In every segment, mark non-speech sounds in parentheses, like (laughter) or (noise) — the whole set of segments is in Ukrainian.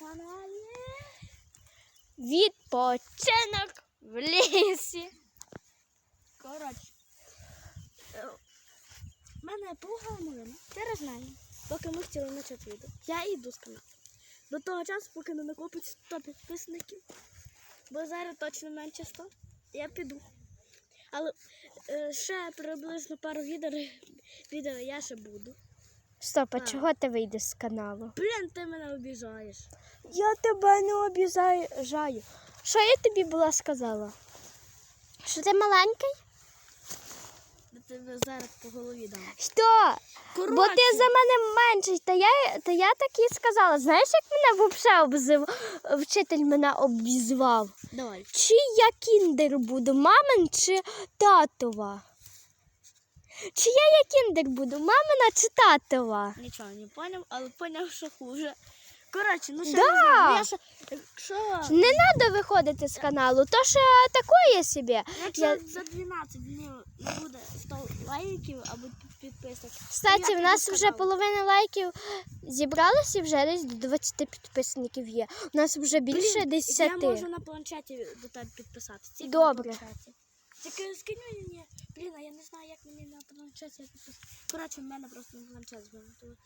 каналі. Відпочинок в лісі. Коротше. е, мене програма через мене. Поки ми хотіли почати відео. Я йду з каналу. До того часу, поки не накопить 100 підписників. Бо зараз точно менше 100. Я піду. Але е, ще приблизно пару відео, відео я ще буду. Стоп, а чого ти вийдеш з каналу? Блін, ти мене обіжаєш. Я тебе не обіжаю. Що я тобі була сказала? Що ти маленький? Я тебе зараз по голові дам. Що? Бо ти за мене менший, та я, та я так і сказала. Знаєш, як мене взагалі обзив, вчитель мене обізвав? Давай. Чи я кіндер буду, мамин чи татова? Чи я як кіндер буду, мамина чи татова? Нічого не поняв, але поняв, що хуже. Коротше, ну ще Да. не знаю. Я ще, якщо, Не треба виходити з каналу, то що такое собі. якщо я- за 12 днів не буде 100 лайків або підписок. Кстати, Я в нас вже половина лайків зібралося і вже десь до 20 підписників є. У нас вже більше Блін, 10. Я можу на планшеті до тебе підписатися. Добре. Тільки скинь мені. Блін, а я не знаю, як мені на планшеті підписати. Коротше, в мене просто на планшет звернуто.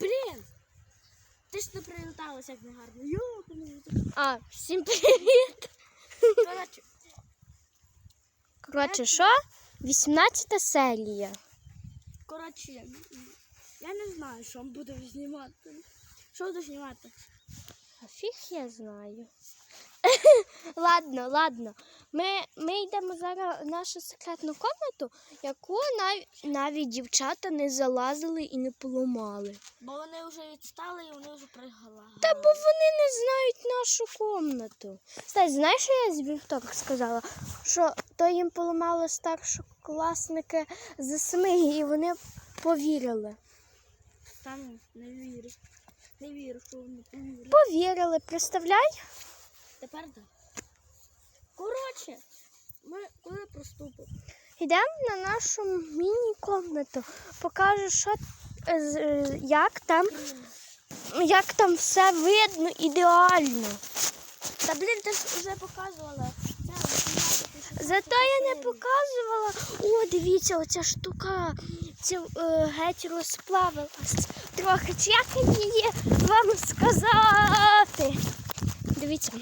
Блін! Ти ж не привіталася, як негарно. Йо. А, всім привіт! Коротше, Коротше, що? 18 серія. коротше, я, я не знаю, що буду знімати. Що буду знімати? А фіг я знаю. (laughs) ладно, ладно. Ми, ми йдемо зараз в нашу секретну комнату, яку нав... навіть дівчата не залазили і не поламали. Бо вони вже відстали і вони вже пригала. Та бо вони не знають нашу комнату. Кстати, знаєш, що я з вівторок сказала? Що то їм поламали старшокласники з семи, і вони повірили. Там не вірю. Не вірю, що вони повірять. Повірили, представляй? Тепер так. Коротше, ми коли проступимо. Йдемо на нашу міні-комнату. Покажу, що е, е, як там, як там все видно ідеально. Та блін, ти ж вже показувала. Зато я не показувала. О, дивіться, оця штука ця, е, геть розплавилась. Трохи. Чи як її вам сказати? Дивіться.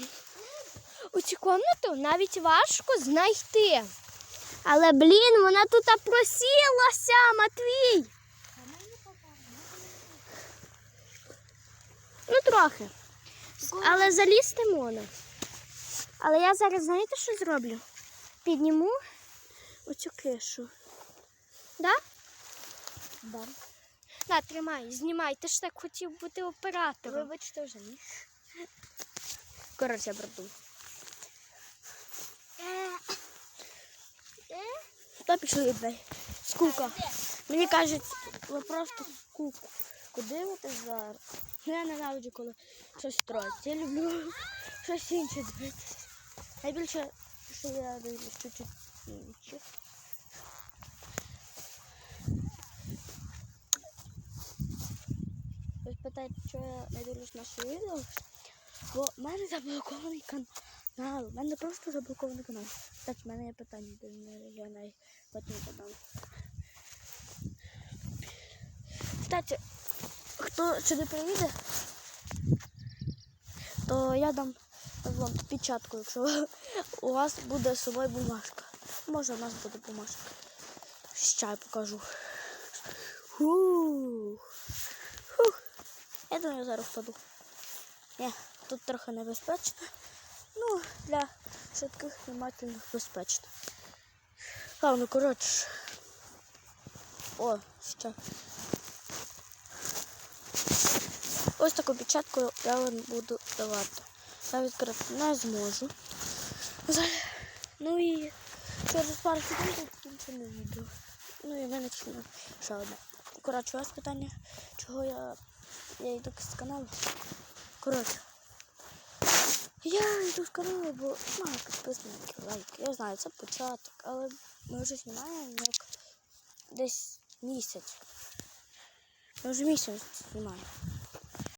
Цю комнату навіть важко знайти. Але, блін, вона тут просілася, Матвій. Ну, трохи. Але залізти можна. Але я зараз знаєте, що зроблю? Підніму оцю кишу. Да? Да. На, тримай, знімай. Ти ж так хотів бути оператором. Вибачте вже. Коротше, брату. Пішов від? Скука. Мені кажуть, ви просто скуку. Куди ви зараз? Ну я ненавиджу, коли щось строять. Я люблю щось інше дивитися. Найбільше, що я дивлюсь чуть-чуть інше. Ви питаєте, що я не дивлюсь наше відео? Бо в мене заблокований канал. В мене просто заблокований канал. Так, в мене є питання до я най потім подам. Кстати, хто сюди приїде, то я дам вам печатку, якщо у вас буде з собою бумажка. Може, у нас буде бумажка. Ще покажу. Фух. Фух. Я думаю, я зараз впаду. Ні, тут трохи небезпечно. Ну, для швидких знімательних безпечно. Ладно, коротше. О, ще. Ось таку печатку я вам буду давати. Я відкрити не зможу. Ну і через пару секунд кінчимо відео. Ну і мене ще ще одне. Коротше, у вас питання, чого я, я йду з каналу. Коротше. Я йду в канал, бо мало підписників, лайки. Я знаю, це початок, але ми вже знімаємо як десь місяць. Ми вже місяць знімаємо.